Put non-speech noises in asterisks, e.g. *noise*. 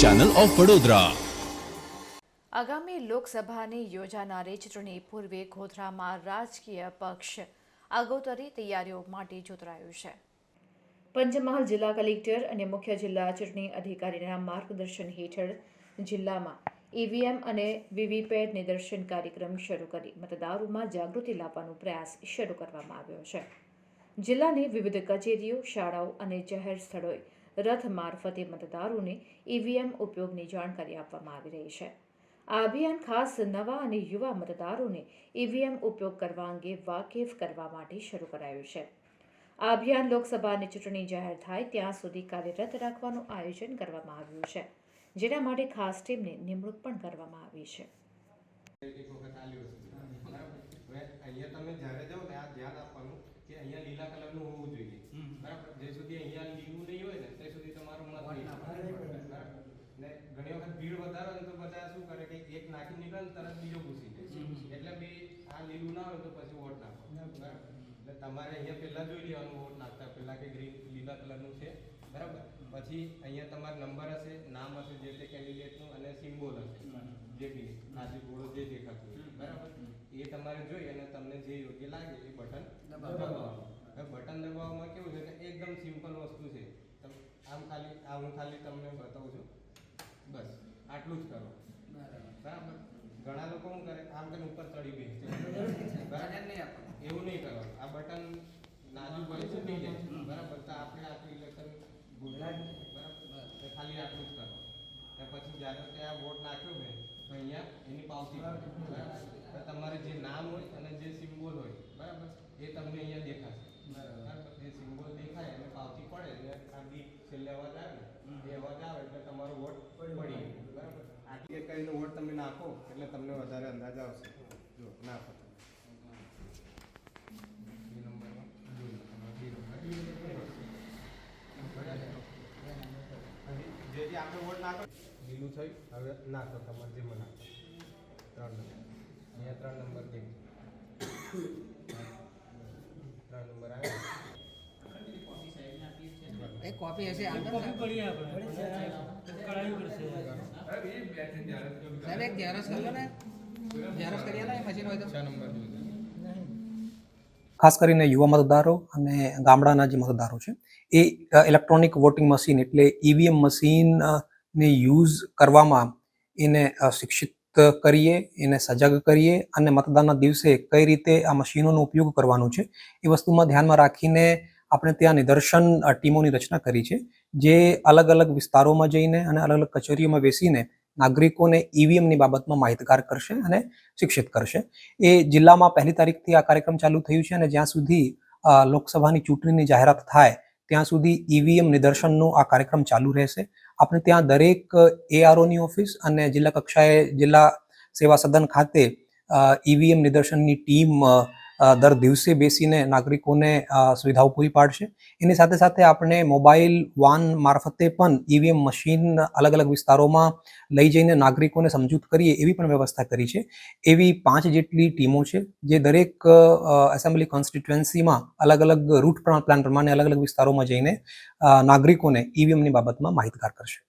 Channel of Vadodara આગામી લોકસભાની યોજાનારી ચૂંટણી પૂર્વે ગોધરામાં રાજકીય પક્ષ આગોતરી તૈયારીઓ માટે જોતરાયું છે. પંચમહાલ જિલ્લા કલેક્ટર અને મુખ્ય જિલ્લા ચૂંટણી અધિકારીના માર્ગદર્શન હેઠળ જિલ્લામાં ઈવીએમ અને વીવીપેટ નિદર્શન કાર્યક્રમ શરૂ કરી મતદારોમાં જાગૃતિ લાવવાનો પ્રયાસ શરૂ કરવામાં આવ્યો છે. જિલ્લાની વિવિધ કચેરીઓ શાળાઓ અને જાહેર સ્થળોએ રથ મારફતે મતદારોને ઈવીએમ ઉપયોગની જાણકારી આપવામાં આવી રહી છે. આ અભિયાન ખાસ નવા અને યુવા મતદારોને ઈવીએમ ઉપયોગ કરવા અંગે વાકેફ કરવા માટે શરૂ કરાયું છે. આ અભિયાન લોકસભાની ચૂંટણી જાહેર થાય ત્યાં સુધી કાર્યરત રાખવાનું આયોજન કરવામાં આવ્યું છે જેના માટે ખાસ ટીમની નિમણૂક પણ કરવામાં આવી છે. એક વખત આલ્યો છે બરાબર? હવે અહીંયા તમે જ્યારે જાઓ ને આ ધ્યાન આપવાનું કે અહીંયા લીલા કલરનું હોવું જોઈએ બરાબર જે સુધી અહીંયા લીલું નહીં હોય ને ત્યાં સુધી તમારો મત નહીં થાય. બરાબર ને ઘણી વખત ભીડ વધારે હોય ને તો બધા શું કરે કે એક નાખી નીકળે તરત બીજો ઘૂસી જાય. એટલે બી આ લીલું ના હોય તો પછી વોટ નાખો. બરાબર? એટલે તમારે અહીંયા પહેલા જોઈ લેવાનું વોટ નાખતા પહેલા કે ગ્રીન લીલા કલરનું છે. બરાબર? પછી અહીંયા તમારો નંબર હશે નામ હશે જે તે કેન્ડિડેટનું અને સિમ્બોલ હશે. જે બી આજે ગોળો જે દેખાતું હોય. બરાબર. એ તમારે જોઈ અને તમને જે યોગ્ય લાગે એ બટન દબાવવાનું હવે બટન દબાવવામાં કેવું છે કે એકદમ સિમ્પલ વસ્તુ છે. આમ ખાલી આ હું ખાલી તમને બતાવું છું. બસ. આટલું જ કરો બરાબર ઘણા લોકો શું કરે આમ કરીને ઉપર ચડી ગઈ *laughs* બરાબર એવું નહીં કરવાનું. આ બટન નાજુક હોય તૂટી જાય. બરાબર. તો આપણે આટલું ઇલેક્શન બરાબર. તો ખાલી આટલું જ કરો. ને પછી જ્યારે આ વોટ નાખ્યો મેં તો અહીંયા એની પાવતી બરાબર. તમારે જે નામ હોય અને જે સિમ્બોલ હોય બરાબર એ તમને અહીંયા દેખાશે. બરાબર. એ સિમ્બોલ દેખાય અને પાવતી પડે. એટલે આ બી છેલ્લે અવાજ આવે. એ અવાજ આવે એટલે તમારો વોટ પડી બરાબર. એક કરીને વોટ તમે નાખો એટલે તમને વધારે અંદાજ આવશે. જો નાખો. જે જે આપણે વોટ નાખો. લીલું થઈ હવે નાખો તમારે નાખો. ત્રણ નંબર. અહીંયા ત્રણ નંબર ત્રણ નંબર એક કોપી હશે આગળ સાહેબ એક ઝેરોક્ષ કરી ને. ઝેરોક્ષ કરી આલો મશીન હોય તો. છ નંબર જોઈએ ખાસ કરીને યુવા મતદારો અને ગામડાના જે મતદારો છે એ ઇલેક્ટ્રોનિક વોટિંગ મશીન એટલે ઈવીએમ મશીન ને યુઝ કરવામાં એને શિક્ષિત કરીએ એને સજગ કરીએ અને મતદાનના દિવસે કઈ રીતે આ મશીનોનો ઉપયોગ કરવાનો છે એ વસ્તુમાં ધ્યાનમાં રાખીને આપણે ત્યાં નિદર્શન ટીમોની રચના કરી છે. જે અલગ અલગ વિસ્તારોમાં જઈને અને અલગ અલગ કચેરીઓમાં બેસીને નાગરિકોને ઈવીએમની બાબતમાં માહિતગાર કરશે અને શિક્ષિત કરશે. એ જિલ્લામાં પહેલી તારીખથી આ કાર્યક્રમ ચાલુ થયું છે અને જ્યાં સુધી લોકસભાની ચૂંટણીની જાહેરાત થાય, ત્યાં સુધી ઈવીએમ નિદર્શનનો આ કાર્યક્રમ ચાલુ રહેશે. આપણે ત્યાં દરેક એઆરઓની ઓફિસ અને જિલ્લા કક્ષાએ જિલ્લા સેવા સદન ખાતે ઈવીએમ નિદર્શનની ટીમ દર દિવસે બેસીને નાગરિકોને સુવિધાઓ પૂરી પાડશે. એની સાથે સાથે આપણે મોબાઈલ, વાન મારફતે પણ ઈવીએમ મશીન અલગ અલગ વિસ્તારોમાં લઈ જઈને નાગરિકોને સમજૂત કરીએ એવી પણ વ્યવસ્થા કરી છે. એવી પાંચ જેટલી ટીમો છે જે દરેક એસેમ્બલી કોન્સ્ટિટ્યુએન્સીમાં અલગ અલગ રૂટ પ્લાન પ્રમાણે અલગ અલગ વિસ્તારોમાં જઈને નાગરિકોને ઈવીએમની બાબતમાં માહિતગાર કરશે.